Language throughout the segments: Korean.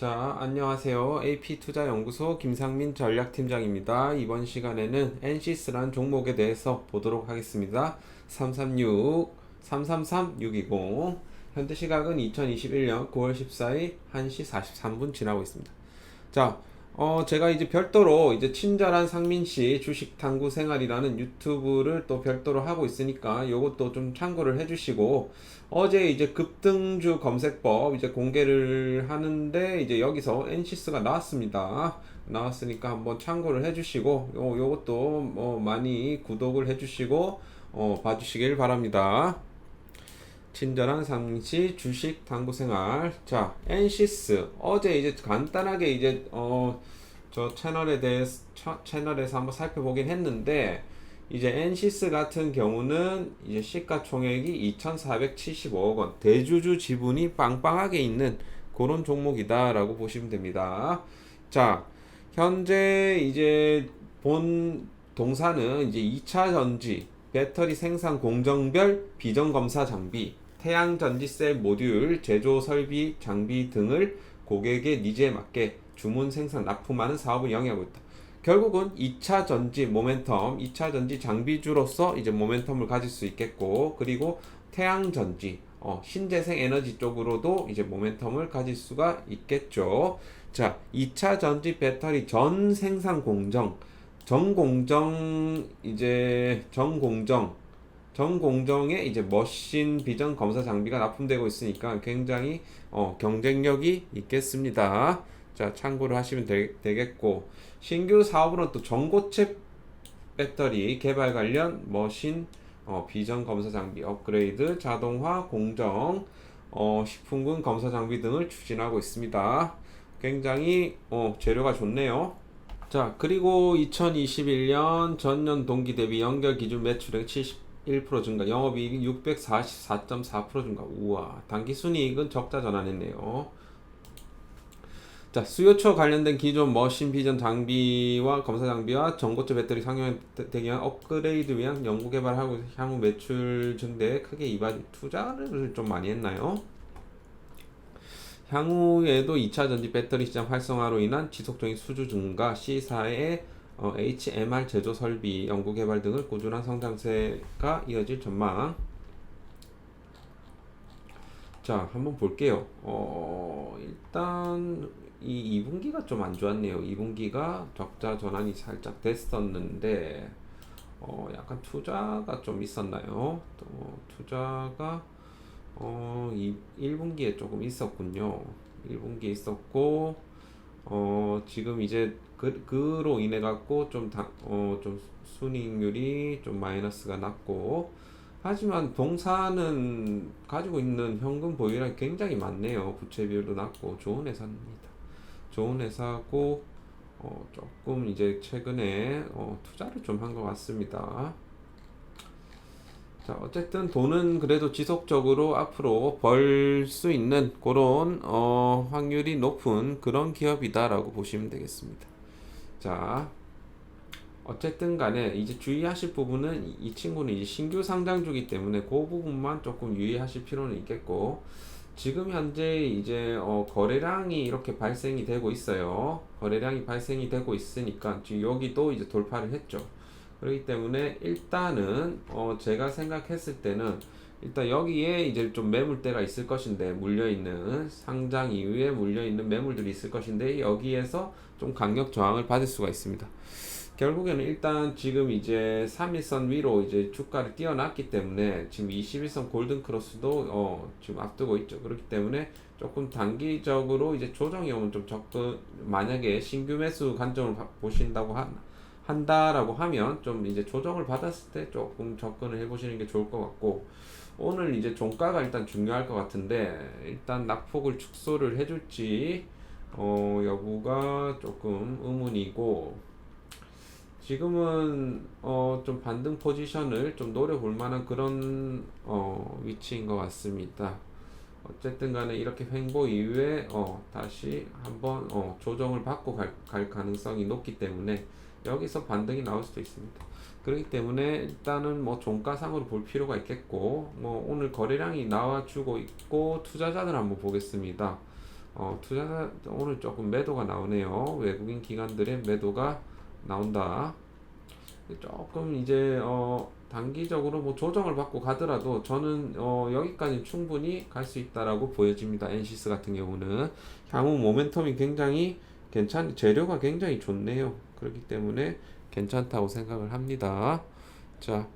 자, 안녕하세요. AP투자연구소 김상민 전략팀장입니다. 이번 시간에는 NCS라는 종목에 대해서 보도록 하겠습니다. 336, 333, 620. 현재 시각은 2021년 9월 14일 1시 43분 지나고 있습니다. 자, 어, 제가 이제 별도로 이제 친절한 상민 씨 주식 탐구 생활이라는 유튜브를 또 별도로 하고 있으니까 요것도 좀 참고를 해주시고 어제 이제 급등주 검색법 이제 공개를 하는데 이제 여기서 NCS가 나왔습니다. 나왔으니까 한번 참고를 해주시고 요, 요것도 뭐 많이 구독을 해주시고 어, 봐주시길 바랍니다. 친절한 상시 주식 탐구 생활. 자, 엔시스. 어제 이제 간단하게 이제 어 저 채널에 대해서 차- 채널에서 한번 살펴보긴 했는데 이제 엔시스 같은 경우는 이제 시가총액이 2,475억 원, 대주주 지분이 빵빵하게 있는 그런 종목이다라고 보시면 됩니다. 자, 현재 이제 본 동사는 이제 2차 전지, 배터리 생산 공정별 비전 검사 장비, 태양 전지셀 모듈 제조 설비 장비 등을 고객의 니즈에 맞게 주문 생산 납품하는 사업을 영위하고 있다. 결국은 2차 전지 모멘텀, 2차 전지 장비주로서 이제 모멘텀을 가질 수 있겠고, 그리고 태양 전지, 어, 신재생 에너지 쪽으로도 이제 모멘텀을 가질 수가 있겠죠. 자, 2차 전지 배터리 전 생산 공정, 전 공정 이제 전 공정 전 공정에 이제 머신 비전 검사 장비가 납품되고 있으니까 굉장히 어, 경쟁력이 있겠습니다. 자, 참고를 하시면 되, 되겠고 신규 사업으로는 또 전고체 배터리 개발 관련 머신 어, 비전 검사 장비 업그레이드, 자동화 공정, 어, 식품군 검사 장비 등을 추진하고 있습니다. 굉장히 어, 재료가 좋네요. 자, 그리고 2021년 전년 동기 대비 연결 기준 매출액 71% 증가, 영업이익 644.4% 증가. 우와, 단기 순이익은 적자 전환했네요. 자, 수요처 관련된 기존 머신 비전 장비와 검사 장비와 전고체 배터리 상용되기 위한 업그레이드 위한 연구 개발하고 향후 매출 증대에 크게 이반 투자를 좀 많이 했나요? 향후에도 2차 전지 배터리 시장 활성화로 인한 지속적인 수주 증가, C사의 어, HMR 제조 설비, 연구 개발 등을 꾸준한 성장세가 이어질 전망. 자, 한번 볼게요. 어, 일단 이 2분기가 좀 안 좋았네요. 2분기가 적자 전환이 살짝 됐었는데 어, 약간 투자가 좀 있었나요? 또 투자가 어, 이 1분기에 조금 있었군요. 1분기에 있었고 어, 지금 이제 그, 그로 인해 갖고 좀 당, 어, 좀 순이익률이 좀 마이너스가 났고 하지만 동사는 가지고 있는 현금 보유량이 굉장히 많네요. 부채 비율도 낮고 좋은 회사입니다. 좋은 회사고 어, 조금 이제 최근에 어, 투자를 좀 한 것 같습니다. 자, 어쨌든 돈은 그래도 지속적으로 앞으로 벌 수 있는 그런 어, 확률이 높은 그런 기업이다라고 보시면 되겠습니다. 자, 어쨌든 간에 이제 주의하실 부분은 이- 이 친구는 이제 신규 상장주기 때문에 그 부분만 조금 유의하실 필요는 있겠고 지금 현재 이제 어 거래량이 이렇게 발생이 되고 있어요. 거래량이 발생이 되고 있으니까 지금 여기도 이제 돌파를 했죠. 그렇기 때문에 일단은 어 제가 생각했을 때는 일단 여기에 이제 좀 매물대가 있을 것인데 물려 있는 상장 이후에 물려 있는 매물들이 있을 것인데 여기에서 좀 강력 저항을 받을 수가 있습니다. 결국에는 일단 지금 이제 3일선 위로 이제 주가를 띄워놨기 때문에 지금 21선 골든 크로스도 어 지금 앞두고 있죠. 그렇기 때문에 조금 단기적으로 이제 조정이 오면 좀 접근 만약에 신규 매수 관점을 봐- 보신다고 한 한다라고 하면 좀 이제 조정을 받았을 때 조금 접근을 해보시는 게 좋을 것 같고 오늘 이제 종가가 일단 중요할 것 같은데 일단 낙폭을 축소를 해줄지 어 여부가 조금 의문이고 지금은 어 좀 반등 포지션을 좀 노려볼 만한 그런 어 위치인 것 같습니다. 어쨌든 간에 이렇게 횡보 이후에 어 다시 한번 어 조정을 받고 갈, 갈 가능성이 높기 때문에 여기서 반등이 나올 수도 있습니다. 그렇기 때문에 일단은 뭐 종가상으로 볼 필요가 있겠고 뭐 오늘 거래량이 나와주고 있고 투자자들 한번 보겠습니다. 어, 투자 오늘 조금 매도가 나오네요. 외국인 기관들의 매도가 나온다. 조금 이제 어, 단기적으로 뭐 조정을 받고 가더라도 저는 어, 여기까지 충분히 갈 수 있다라고 보여집니다. 엔시스 같은 경우는 향후 모멘텀이 굉장히 괜찮 재료가 굉장히 좋네요. 그렇기 때문에 괜찮다고 생각을 합니다. 자,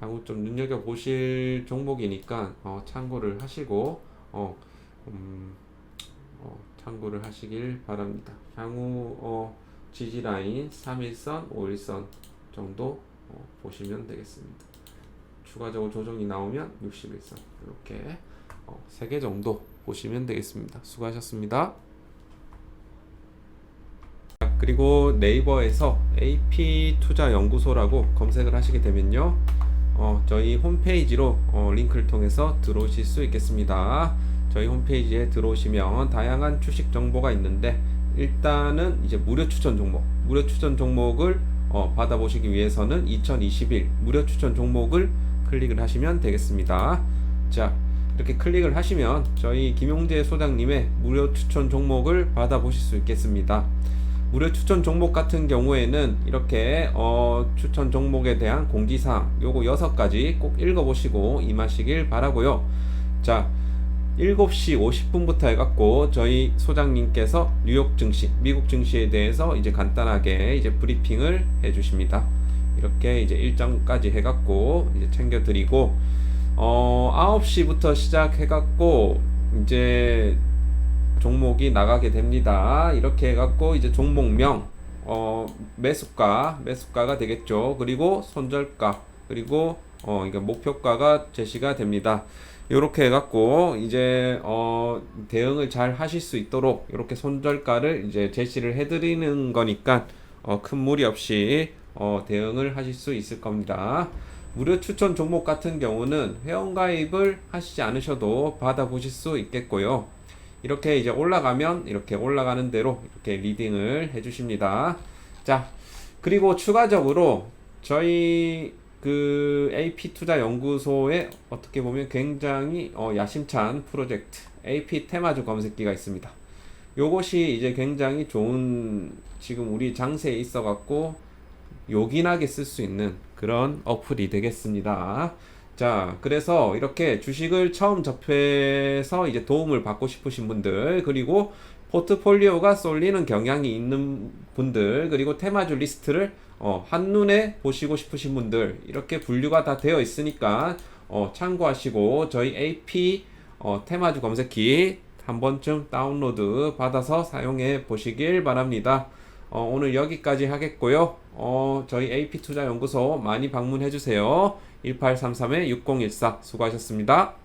향후 좀 눈여겨 보실 종목이니까 어, 참고를 하시고 어, 음, 어, 참고를 하시길 바랍니다. 향후 어, 지지 라인 3일선, 5일선 정도 어, 보시면 되겠습니다. 추가적으로 조정이 나오면 60일선 이렇게 어, 3개 정도 보시면 되겠습니다. 수고하셨습니다. 그리고 네이버에서 AP 투자 연구소라고 검색을 하시게 되면요. 어, 저희 홈페이지로 어, 링크를 통해서 들어오실 수 있겠습니다. 저희 홈페이지에 들어오시면 다양한 주식 정보가 있는데 일단은 이제 무료 추천 종목, 무료 추천 종목을 어, 받아보시기 위해서는 2021 무료 추천 종목을 클릭을 하시면 되겠습니다. 자, 이렇게 클릭을 하시면 저희 김용재 소장님의 무료 추천 종목을 받아보실 수 있겠습니다. 무료 추천 종목 같은 경우에는 이렇게 어, 추천 종목에 대한 공지사항 요거 여섯 가지 꼭 읽어보시고 임하시길 바라고요. 자, 7시 50분부터 해갖고 저희 소장님께서 뉴욕 증시, 미국 증시에 대해서 이제 간단하게 이제 브리핑을 해주십니다. 이렇게 이제 일정까지 해갖고 이제 챙겨드리고 어 9시부터 시작해갖고 이제 종목이 나가게 됩니다. 이렇게 해갖고 이제 종목명, 어, 매수가, 매수가가 되겠죠. 그리고 손절가, 그리고 어, 이게 목표가가 제시가 됩니다. 이렇게 해갖고 이제 어, 대응을 잘 하실 수 있도록 이렇게 손절가를 이제 제시를 해드리는 거니까 어, 큰 무리 없이 어, 대응을 하실 수 있을 겁니다. 무료 추천 종목 같은 경우는 회원가입을 하시지 않으셔도 받아보실 수 있겠고요. 이렇게 이제 올라가면 이렇게 올라가는 대로 이렇게 리딩을 해주십니다. 자, 그리고 추가적으로 저희 그 AP 투자 연구소에 어떻게 보면 굉장히 어, 야심찬 프로젝트 AP 테마주 검색기가 있습니다. 요것이 이제 굉장히 좋은 지금 우리 장세에 있어 갖고 요긴하게 쓸 수 있는 그런 어플이 되겠습니다. 자, 그래서 이렇게 주식을 처음 접해서 이제 도움을 받고 싶으신 분들, 그리고 포트폴리오가 쏠리는 경향이 있는 분들, 그리고 테마주 리스트를 어, 한눈에 보시고 싶으신 분들, 이렇게 분류가 다 되어 있으니까 어, 참고하시고 저희 AP 어, 테마주 검색기 한 번쯤 다운로드 받아서 사용해 보시길 바랍니다. 어, 오늘 여기까지 하겠고요. 어, 저희 AP 투자 연구소 많이 방문해 주세요. 1833-6014 수고하셨습니다.